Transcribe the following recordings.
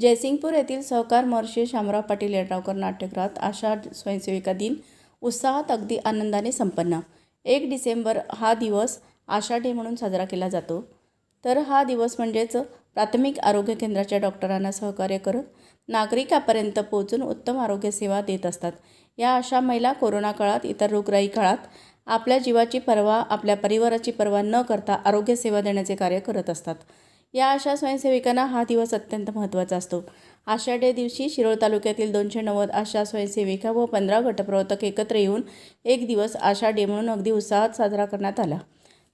जयसिंगपूर येथील सहकार महर्षी शामराव पाटील यड्रावकर नाट्यगृहात आषाढ स्वयंसेविका दिन उत्साहात अगदी आनंदाने संपन्न. एक डिसेंबर हा दिवस आषाढी म्हणून साजरा केला जातो. तर हा दिवस म्हणजेच प्राथमिक आरोग्य केंद्राच्या डॉक्टरांना सहकार्य करत नागरिकापर्यंत पोहोचून उत्तम आरोग्यसेवा देत असतात. या अशा महिला कोरोना काळात इतर रोगराई काळात आपल्या जीवाची पर्वा आपल्या परिवाराची पर्वा न करता आरोग्यसेवा देण्याचे कार्य करत असतात. या आशा स्वयंसेविकांना हा दिवस अत्यंत महत्त्वाचा असतो. आषाढ्या दिवशी शिरोळ तालुक्यातील दोनशे नव्वद आशा स्वयंसेविका व पंधरा गटप्रवर्तक एकत्र येऊन एक दिवस आषाढे म्हणून अगदी उत्साहात साजरा करण्यात आला.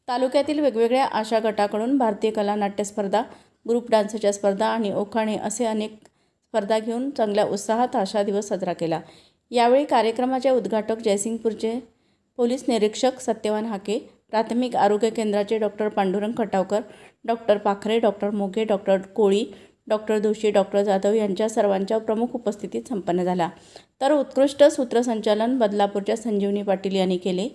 तालुक्यातील वेगवेगळ्या आशा गटाकडून भारतीय कला नाट्य स्पर्धा ग्रुप डान्सच्या स्पर्धा आणि ओखाणे असे अनेक स्पर्धा घेऊन चांगल्या उत्साहात आशा दिवस साजरा केला. यावेळी कार्यक्रमाचे उद्घाटक जयसिंगपूरचे पोलीस निरीक्षक सत्यवान हाके प्राथमिक आरोग्य केंद्राचे doctor Pandurang Khatavkar doctor Pakhare doctor Moghe doctor Koli doctor Joshi doctor Jadhav यांच्या सर्वांच्या प्रमुख उपस्थितीत संपन्न झाला. तर उत्कृष्ट सूत्रसंचालन बदलापूरच्या संजीवनी पाटील यांनी केले.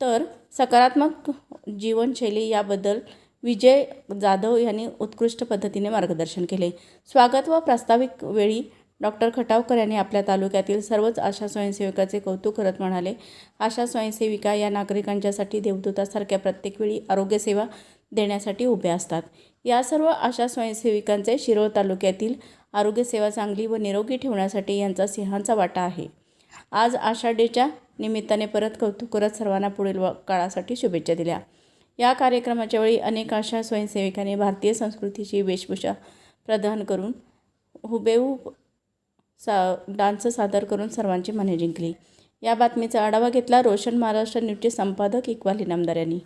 तर सकारात्मक जीवनशैली याबद्दल विजय जाधव यांनी उत्कृष्ट पद्धतीने मार्गदर्शन केले. स्वागत व प्रास्ताविक वेळी डॉक्टर खटावकर यांनी आपल्या तालुक्यातील सर्वच आशा स्वयंसेविकाचे कौतुक करत म्हणाले आशा स्वयंसेविका या नागरिकांच्यासाठी देवदूतासारख्या प्रत्येक वेळी आरोग्यसेवा देण्यासाठी उभ्या असतात. या सर्व आशा स्वयंसेविकांचे शिरोळ तालुक्यातील आरोग्यसेवा चांगली व निरोगी ठेवण्यासाठी यांचा सिंहांचा वाटा आहे. आज आषाढीच्या निमित्ताने परत कौतुक करत सर्वांना पुढील व- काळासाठी शुभेच्छा दिल्या. या कार्यक्रमाच्या वेळी अनेक आशा स्वयंसेविकांनी भारतीय संस्कृतीची वेशभूषा प्रदान करून हुबेहूब सा डान्स सादर करून सर्वांची मने जिंकली. या बातमीचा आढावा घेतला रोशन महाराष्ट्र न्यूजचे संपादक इक्बाल इनामदार यांनी.